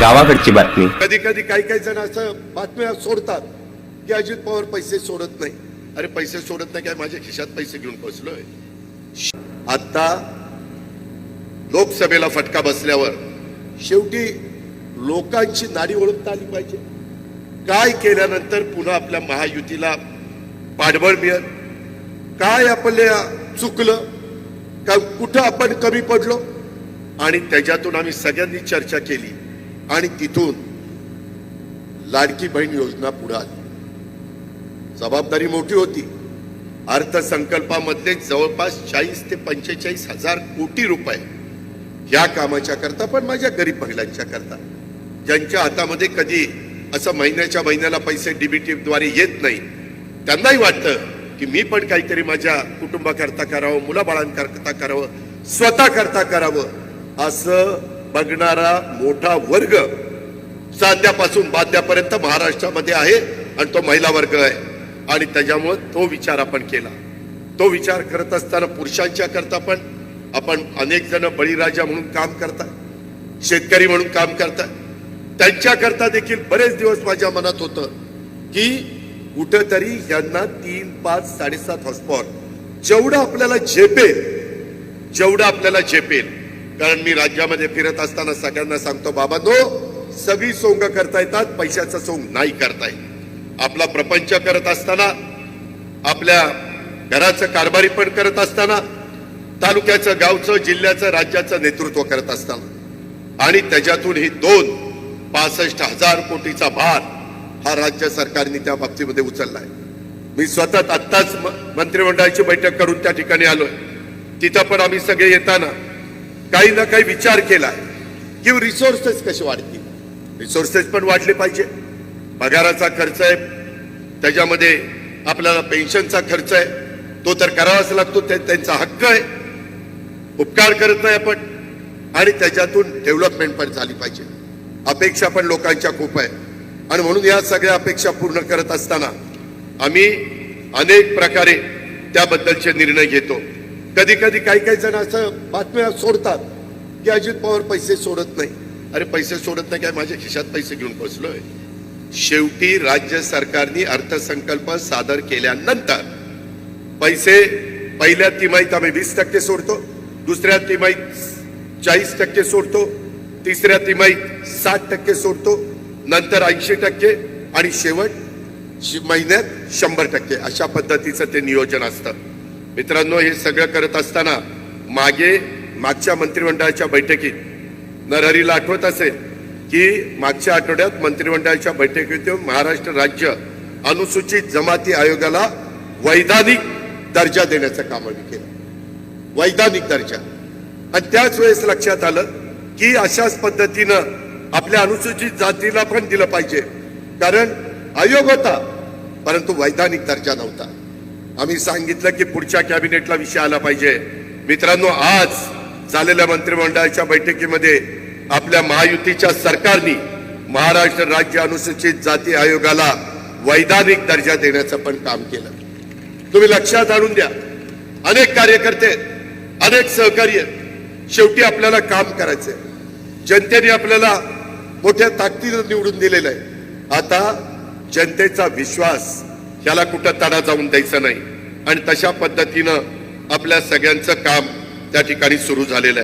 गावाकडची बातमी. कधी कधी काही काही जण असं बातम्या सोडतात की अजित पवार पैसे सोडत नाही. अरे पैसे सोडत नाही काय? माझ्या खिशात पैसे घेऊन बसलोय. आता लोकसभेला फटका बसल्यावर शेवटी लोकांची नाडी ओळखता आली पाहिजे. काय केल्यानंतर पुन्हा आपल्या महायुतीला पाठबळ मिळत काय आपल्या चुकलं? का कुठं आपण कमी पडलो? आणि त्याच्यातून आम्ही सगळ्यांनी चर्चा केली. आणि तिथून लाडकी बहीण योजना पुढे आली. जबाबदारी मोठी होती. अर्थसंकल्पामधले जवळपास चाळीस ते पंचेचाळीस हजार कोटी रुपये या कामाच्या करता पण माझ्या गरीब महिलांच्या करता. ज्यांच्या हातामध्ये कधी असं महिन्याच्या महिन्याला पैसे डीबीटी द्वारे येत नाही त्यांनाही वाटतं की मी पण काहीतरी माझ्या कुटुंबाकरता करावं मुलाबाळांकरता करावं स्वतः करता करावं असं बघणारा मोठा वर्ग साध्यापासून बाध्यापर्यंत महाराष्ट्रामध्ये आहे आणि तो महिला वर्ग आहे. आणि त्याच्यामुळं तो विचार आपण केला. तो विचार करत असताना पुरुषांच्या करता पण आपण अनेक जण बळीराजा म्हणून काम करतात शेतकरी म्हणून काम करतात. त्यांच्या करता देखील बरेच दिवस माझ्या मनात होतं की कुठंतरी यांना तीन पाच साडेसात हॉस्पॉट जेवढं आपल्याला झेपेल जेवढं आपल्याला झेपेल. कारण मी राज्यामध्ये फिरत असताना सगळ्यांना सांगतो बाबा नो सगळी सोंग करता येतात पैशाचा सोंग नाही करता येत. आपला प्रपंच करत असताना आपल्या घराचं कारभारी पण करत असताना तालुक्याचं गावचं जिल्ह्याचं राज्याचं नेतृत्व करत असताना. आणि त्याच्यातून ही दोन पासष्ट हजार कोटीचा भार हा राज्य सरकारने त्या बाबतीमध्ये उचललाय. मी स्वतः आत्ताच म- मंत्रिमंडळाची बैठक करून त्या ठिकाणी आलोय. तिथं पण आम्ही सगळे येताना काही ना काही विचार केलाय की रिसोर्सेस कसे वाढतील? रिसोर्सेस पण वाढले पाहिजे. पगाराचा खर्च आहे. त्याच्यामध्ये आपल्याला पेन्शनचा खर्च आहे. तो तर करावाच लागतो. ते त्यांचा हक्क आहे. उपकार करत नाही आपण. आणि त्याच्यातून डेव्हलपमेंट पण झाली पाहिजे. अपेक्षा पण लोकांच्या खूप आहे आणि म्हणून या सगळ्या अपेक्षा पूर्ण करत असताना आम्ही अनेक प्रकारे त्याबद्दलचे निर्णय घेतो. कधी कधी काही काही जण असं बातम्या सोडतात की अजित पवार पैसे सोडत नाही. अरे पैसे सोडत नाही काय? माझ्या खिशात पैसे घेऊन बसलोय. शेवटी राज्य सरकारने अर्थसंकल्प सादर केल्यानंतर पैसे पहिल्या तिमाहीत आम्ही वीस टक्के सोडतो दुसऱ्या तिमाहीत चाळीस टक्के सोडतो तिसऱ्या तिमाहीत साठ टक्के सोडतो नंतर ऐंशी टक्के आणि शेवट महिन्यात शंभर टक्के. अशा पद्धतीचं ते नियोजन असतं. मित्रांनो हे सगळं करत असताना मागे मागच्या मंत्रिमंडळाच्या बैठकीत नरहरीला आठवत असेल की मागच्या आठवड्यात मंत्रिमंडळाच्या बैठकीत महाराष्ट्र राज्य अनुसूचित जमाती आयोगाला वैधानिक दर्जा देण्याचं काम आम्ही केलं. वैधानिक दर्जा. आणि त्याच वेळेस लक्षात आलं की अशाच पद्धतीनं आपल्या अनुसूचित जातीला पण दिलं पाहिजे. कारण आयोग होता परंतु वैधानिक दर्जा नव्हता. आम्ही सांगितलं की पुढच्या कॅबिनेटला विषय आला पाहिजे. मित्रांनो आज झालेल्या मंत्रिमंडळाच्या बैठकीमध्ये आपल्या महायुतीच्या सरकारने महाराष्ट्र राज्य अनुसूचित जाती आयोगाला वैधानिक दर्जा देण्याचं पण काम केलं. तुम्ही लक्षात आणून द्या. अनेक कार्यकर्ते अनेक सहकार्य शेवटी आपल्याला काम करायचंय. जनतेने आपल्याला मोठ्या ताकदीनं निवडून दिलेलं आहे. आता जनतेचा विश्वास ह्याला कुठं तडा जाऊन द्यायचा नाही. आणि तशा पद्धतीनं आपल्या सगळ्यांचं काम त्या ठिकाणी सुरू झालेलं आहे.